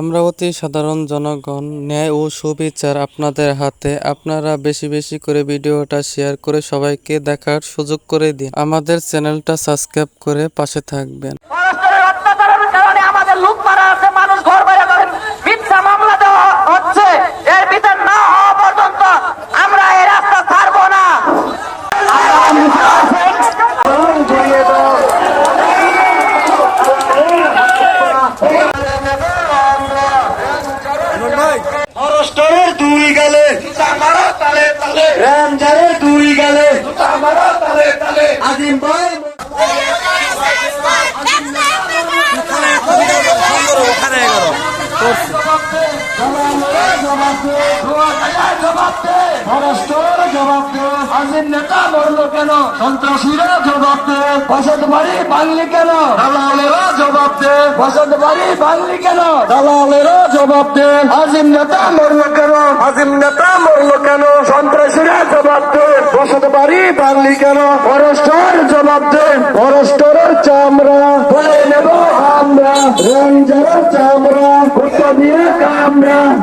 আমরা অতি সাধারণ জনগণ, ন্যায় ও সুবিচার আপনাদের হাতে। আপনারা বেশি বেশি করে ভিডিওটা শেয়ার করে সবাইকে দেখার সুযোগ করে দিন। আমাদের চ্যানেলটা সাবস্ক্রাইব করে পাশে থাকবেন পরস্পরের অত্যাচারের কারণে আমাদের লুট মারা আছে মানুষ ঘর বাইরে করেন মিথ্যা মামলা দেওয়া হচ্ছে এর বিচার না হওয়া পর্যন্ত আমরা এই রাস্তা ছাড়বো না ফরেস্টারের দুই গেলে রামজারের দুই গেলে আজিম ভাই জবাব দে। জবাব বাড়ি কেন? জবাব বাড়ি কেন? জবাব আজিম নেতা মরলো কেন? আজিম নেতা মরলো কেন? সন্ত্রাসীরা জবাব দে। বসত বাড়ি ভাঙলি কেন? ফরেস্টার জবাব দে। ফরেস্টারের চামড়া। বলে নেব আমরা। রেঞ্জারের চামড়া।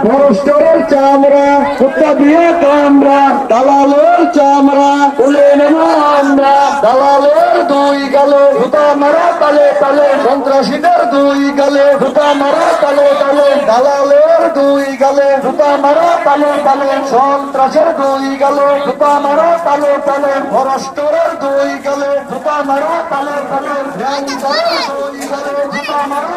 ফরেস্টারের চামড়া, কুত্তা দিয়ে কামড়া, দালালের চামড়া বলে নেব আমরা, দালালের দুই গালে জুতা মারা তালে তালে, সন্ত্রাসীদের দুই গালে জুতা মারা তালে তালে, দালালের দুই গালে জুতা মারা তালে তালে, সন্ত্রাসের দুই গালে জুতা মারা তালে তালে ফরেস্টারের দুই গালে জুতা মারা তালে তালে, দুই গালে জুতা মারা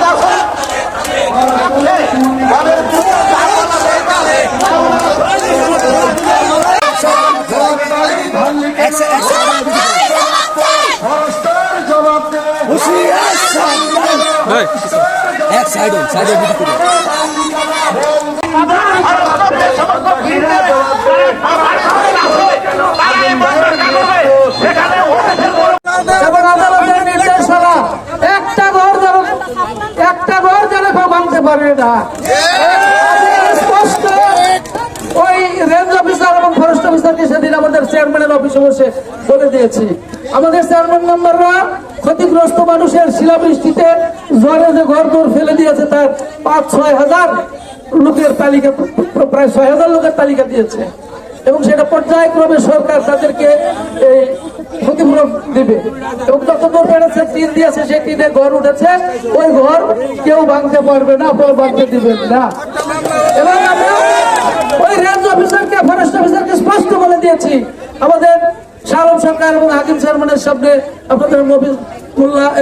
এক সাইড হন সাইড এবং আদালতের একটা ঘর যেন একটা ঘর যেন কেউ ভাঙতে পারবে না। রেঞ্জ অফিসার এবং ফরেস্ট অফিসারকে সেদিন আমাদের চেয়ারম্যানের অফিসে বসে বলে দিয়েছি। আমাদের চেয়ারম্যান মেম্বাররা ক্ষতিগ্রস্ত মানুষের শিলাবৃষ্টিতে জ্বরে যে ঘর দৌড় ফেলে দিয়েছে তার পাঁচ, ছয় হাজার লোকের তালিকা, প্রায় ছয় হাজার লোকের তালিকা দিয়েছে। এবং সেটা পর্যায়ক্রমে সরকার তাদেরকে এই ক্ষতিপূরণ দিবে। এবং যত দূর পেরেছে টিন দিয়েছে সেই টিনে ঘর উঠেছে। ওই ঘর কেউ ভাঙতে পারবে না, কেউ ভাঙতে দিবেন না। এবং আমরা ওই ফরেস্ট অফিসারকে স্পষ্ট বলে দিয়েছি। আমাদের শালম সরকার এবং হাকিম চেয়ারম্যানের সামনে আপনাদের মফিজ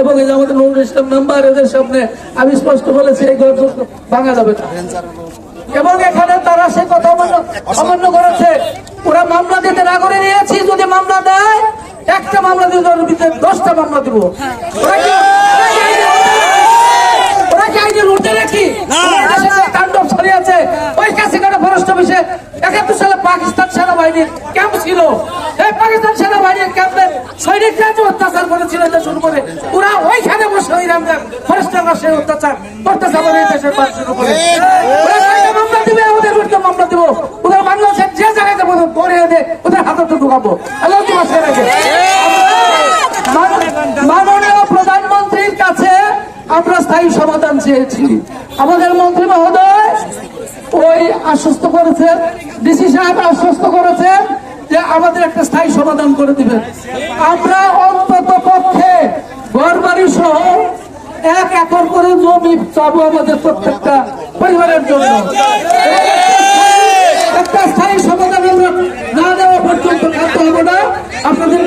এবং এই আমাদের নুরুল ইসলাম মেম্বার এদের সামনে আমি স্পষ্ট বলেছি, এই ঘর ভাঙা যাবে না। এবং এখানে তারা সে কথা অমান্য করেছে। ওরা মামলা দিতে না করে নিয়েছি, যদি মামলা দেয়, একটা মামলা দিতে দশটা মামলা দিব ওরা করেছিল শুরু করে ওরা ওইখানে বসে ওই রামদার ফরেস্টাররা সেই অত্যাচার করতেছে আমাদের দেশের মানুষের উপরে মামলা দিবে? আমাদের বিরুদ্ধে মামলা দিব। ওদের বাংলাদেশের যে জায়গায় যাব পরে দে ওদের হাতে তো ঢুকাবো। আল্লাহ তোমার ছেড়ে মাননীয় প্রধানমন্ত্রীর কাছে আমরা স্থায়ী সমাধান চেয়েছি। আমাদের মন্ত্রী মহোদয় ওই আশ্বস্ত করেছেন ডিসি সাহেব আশ্বস্ত করেছেন যে আমাদের একটা স্থায়ী সমাধান করে দিবেন। আমরা এক একর করে জমি চাবো আমাদের প্রত্যেকটা পরিবারের জন্য। একটা স্থায়ী সমাধান না দেওয়া পর্যন্ত খাদ্য হবে না। আপনাদের